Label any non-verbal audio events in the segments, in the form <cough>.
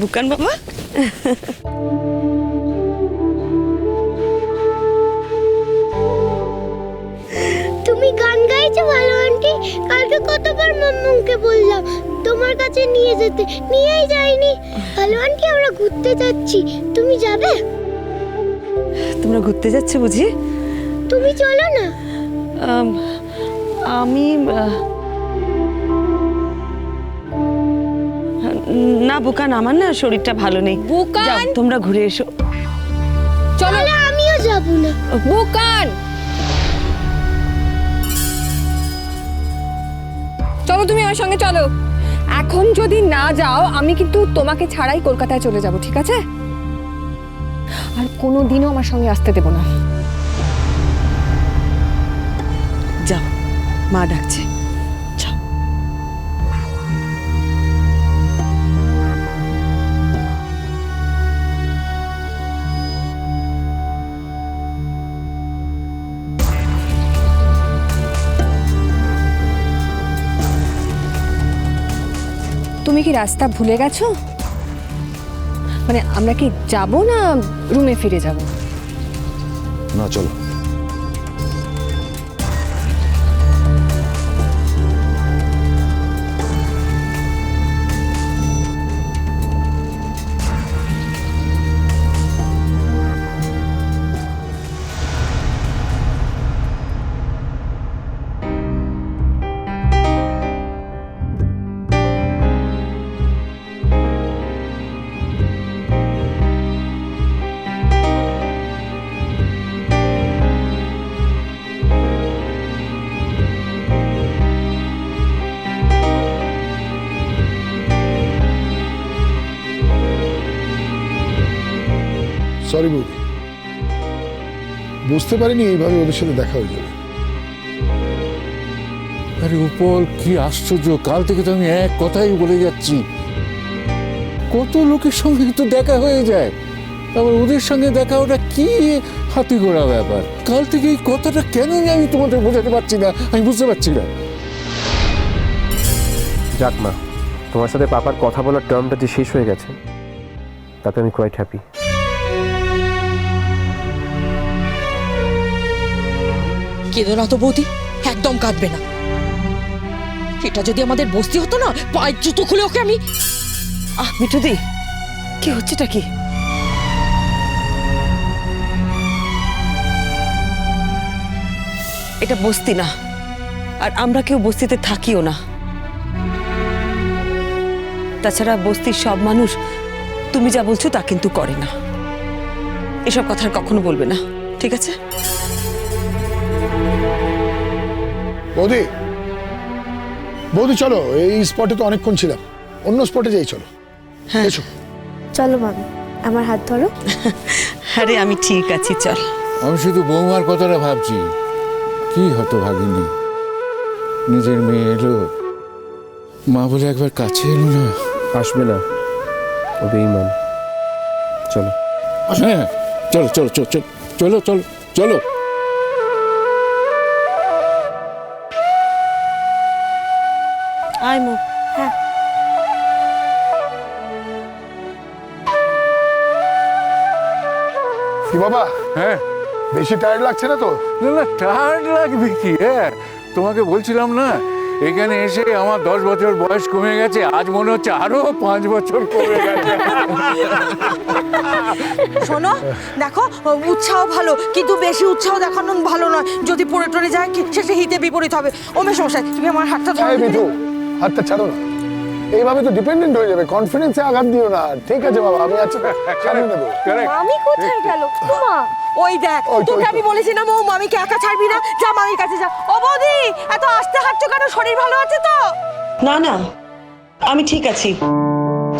বুকান বাবা তুমি গান গাইছো ভালো আন্টি। কালকে কতবার মাম্মুকে বললাম তোমার কাছে নিয়ে যেতে। নিয়েই যাইনি। ভালো আন্টি আমরা ঘুরতে যাচ্ছি। তুমি যাবে? তোমরা ঘুরতে যাচ্ছে বুঝি? তুমি চলো না। আমি আহ, না বুকান আমার না শরীরটা ভালো নেই। বুকান! তোমরা ঘুরে এসো। চলো। আমিও যাব না। বুকান! চলো তুমি আমার সঙ্গে চলো। এখন যদি না যাও আমি কিন্তু তোমাকে ছাড়াই কলকাতায় চলে যাব ঠিক আছে? আর কোনো দিনও আমার সঙ্গে আসতে দেবো না। যাও মা ডাকছে। তুমি কি রাস্তা ভুলে গেছো? মানে আমরা কি যাব না রুমে ফিরে যাব? না, চলো। সরি বুঝতে পারিনি এইভাবে ওদের সাথে দেখা হয়ে যাবে। আরে উপল কি আশ্চর্য কাল থেকে তো আমি এক কথাই বলে যাচ্ছি। কত লোকের সঙ্গে তো দেখা হয়ে যায়। আবার ওদের সঙ্গে দেখা ওটা কি হাতি ঘোড়া ব্যাপার? কাল থেকে এই কথাটা কেন আমি তোমাদের বোঝাতে পারছি না? আমি বুঝতে পারছি না। যাক মা তোমার সাথে পাপার কথা বলার টার্মটা যে শেষ হয়ে গেছে তাতে আমি কোয়াইট হ্যাপি কেঁদো না তো বৌদি একদম কাঁদবে না। এটা যদি আমাদের বস্তি হতো না, পায়ের জুতো খুলে ওকে আমি আহ, মিঠুদি, কি হচ্ছেটা কি? এটা বস্তি না, আর আমরা কেউ বস্তিতে থাকিও না। তাছাড়া বস্তির সব মানুষ তুমি যা বলছো তা কিন্তু করে না। এসব কথা কখনো বলবে না, ঠিক আছে? বৌদি। বৌদি চলো এই স্পটে তো অনেকক্ষণ ছিলাম। অন্য স্পটে যাই চলো। হ্যাঁ। এসো। চলো মামি আমার হাত ধরো। আরে আমি ঠিক আছি চল। আমি শুধু বৌমার কথাটা ভাবছি। কি হতো ভাগিনী? নিজের মেয়ে এলো। মা বলে একবার কাছে এলো না? আসবে না। ও বেইমান চলো। হ্যাঁ চলো চলো চলো চলো চলো চলো চলো। কি বাবা? হ্যাঁ। বেশি টায়ার্ড লাগছে না তো? না না টায়ার্ড লাগবে কি? হ্যাঁ তোমাকে বলছিলাম না এখানে এসে আমার দশ বছর বয়স কমে গেছে আজ মনে হচ্ছে আরও পাঁচ বছর কমে গেছে। শোনো দেখো উৎসাহ ভালো কিন্তু বেশি উৎসাহ দেখানো ভালো নয়। যদি পড়ে টরে যায় কি শেষে হিতে বিপরীত হবে। ও মেশমশাই তুমি আমার হাতটা ধরো হ্যাঁ হাতটা ছাড়ো না। এইভাবে তো ডিপেন্ডেন্ট হয়ে যাবে। কনফিডেন্সে আঘাত দিও না। ঠিক আছে বাবা আমি আছি। সামনে নেব. আমি কোথায় গেল? মা। ওই দেখ তোকে আমি বলেছি না মৌ মামিকে একা ছাড়বি না। যা মামির কাছে যা। ও বৌদি এত আস্তে হাঁটছো কেন? শরীর ভালো আছে তো? না না আমি ঠিক আছি।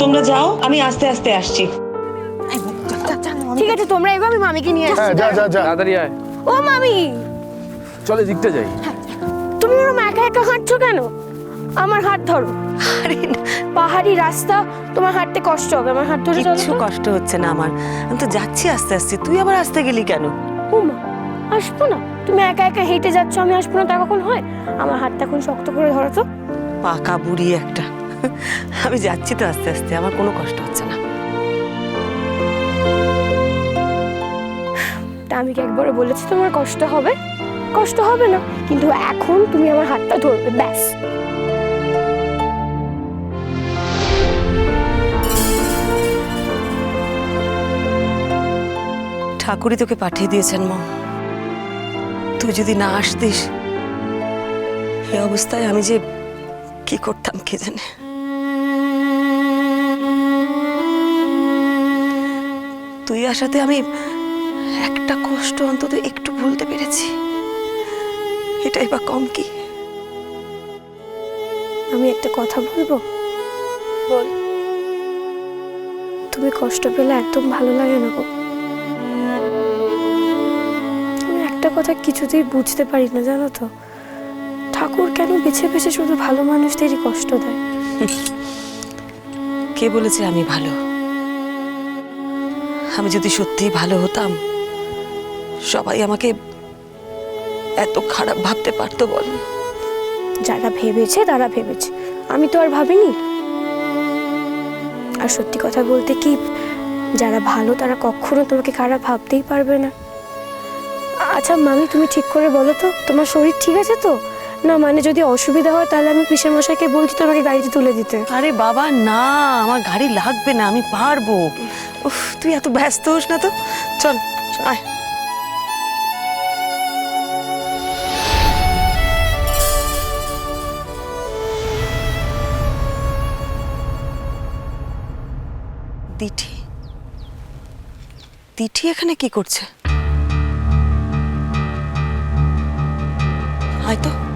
তোমরা যাও আমি আস্তে আস্তে আসছি। ঠিক আছে তোমরা এগো আমি মামিকে নিয়ে আসছি হ্যাঁ যা যা যা। তাড়াতাড়ি আয়। ও মামি। চলে দিকটা যাই। তুমি ওরকম একা একা হাঁটছো কেন? আমার হাত ধরো। আরে পাহাড়ি রাস্তা তোমার হাঁটতে কষ্ট হবে আমার হাত ধরে তো। কষ্ট হচ্ছে না আমার। আমি তো যাচ্ছি আস্তে আস্তে। তুই আবার আসতে গেলি কেন? ও মা আসব না। তুমি একা একা হেঁটে যাচ্ছ আমি আসব না তা কখন হয়? আমার হাতটা এখন শক্ত করে ধরো তো। পাকা বুড়ি একটা। আমি যাচ্ছি তো আস্তে আস্তে আমার কোনো কষ্ট হচ্ছে না। তা আমি কি একবারে বলেছি তোমার কষ্ট হবে? কষ্ট হবে না কিন্তু এখন তুমি আমার হাতটা ধরবে ব্যাস। ঠাকুরই তোকে পাঠিয়ে দিয়েছেন, মা। তুই যদি না আসতিস এই অবস্থায় আমি যে কি করতাম কে জানে? তুই আসাতে আমি একটা কষ্ট অন্তত একটু ভুলতে পেরেছি। এটাই বা কম কি? আমি একটা কথা বলব? বল। তুমি কষ্ট পেলে একদম ভালো লাগে না গো। কথা কিছুতেই বুঝতে পারি না জানো তো। ঠাকুর কেন বেছে বেছে শুধু ভালো মানুষদেরই কষ্ট দেয়? <laughs> কে বলেছে আমি ভালো? আমি যদি সত্যিই ভালো হতাম সবাই আমাকে এত খারাপ ভাবতে পারতো বল। যারা ভেবেছে তারা ভেবেছে। আমি তো আর ভাবিনি। আর সত্যি কথা বলতে কি যারা ভালো তারা কখনো তোমাকে খারাপ ভাবতেই পারবে না। আচ্ছা মামি, তুমি ঠিক করে বলো তো, তোমার শরীর ঠিক আছে তো? না মানে যদি অসুবিধা হয় তাহলে আমি পিসের মশাইকে বলছি তোমাকে গাড়িতে তুলে দিতে। আরে বাবা, না, আমার গাড়ি লাগবে না, আমি পারব। তুই এত ব্যস্ত হোস না তো। চল, আয়। দিঠি দিঠি এখানে কি করছে? Ayto.